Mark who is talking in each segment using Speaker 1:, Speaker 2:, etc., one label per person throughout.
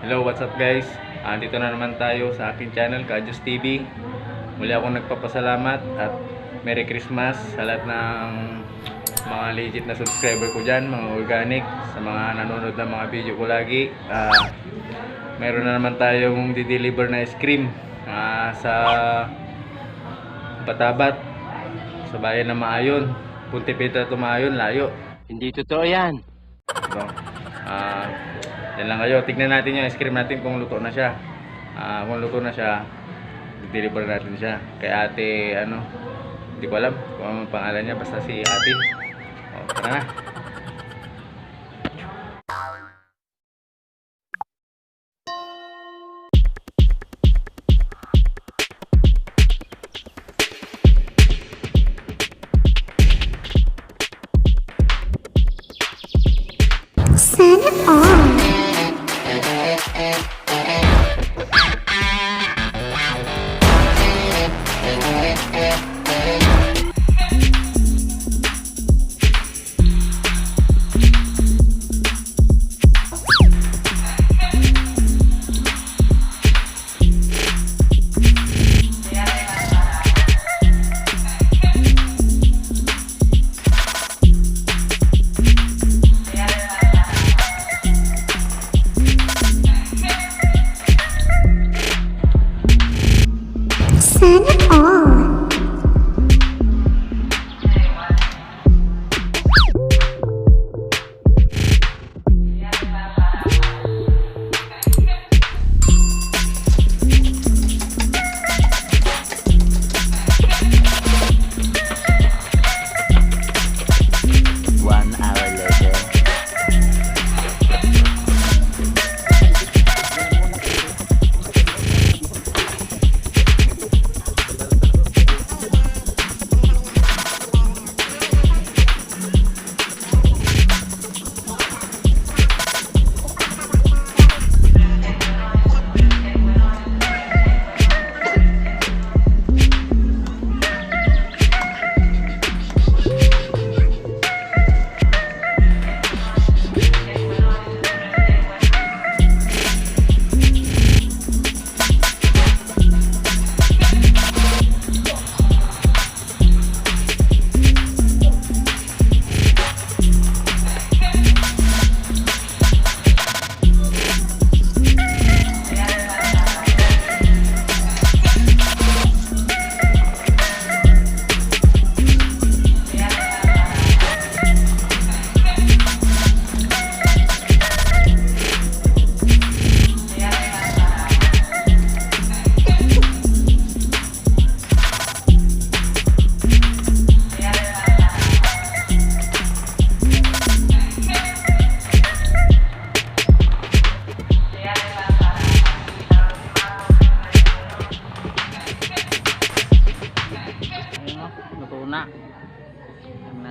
Speaker 1: Hello, what's up guys? Ah, dito na naman tayo sa aking channel, Kajus TV. Muli akong nagpapasalamat at Merry Christmas sa lahat ng mga legit na subscriber ko dyan, mga organic, sa mga nanonood ng mga video ko lagi. Ah, mayroon na naman tayong di-deliver na ice cream ah, sa Batabat, sa bayan ng Maayon. Punti Petra to Maayon, layo.
Speaker 2: Hindi totoo yan.
Speaker 1: So, ah, yan lang kayo. Tignan natin yung ice cream natin kung luto na siya. Ah, kung luto na siya, deliver natin siya. Kay ate, ano, hindi ko alam kung ano ang pangalan niya. Basta si ate. O, tara na.
Speaker 3: Sana all. Sana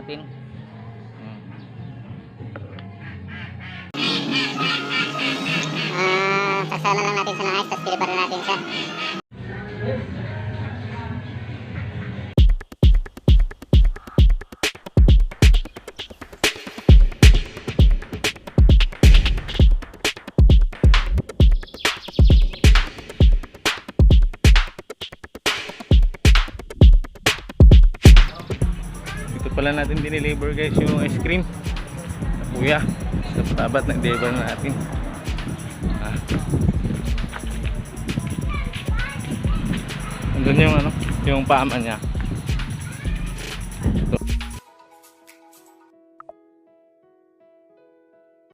Speaker 4: natin. Hmm.
Speaker 3: Ah, sasama lang natin sa ice, tapos pilibaran natin
Speaker 1: Dito pala natin dineliver guys yung ice cream. Sa kuya. Sa patabat na deliver na natin. Ah. Andun yung ano, yung paaman niya.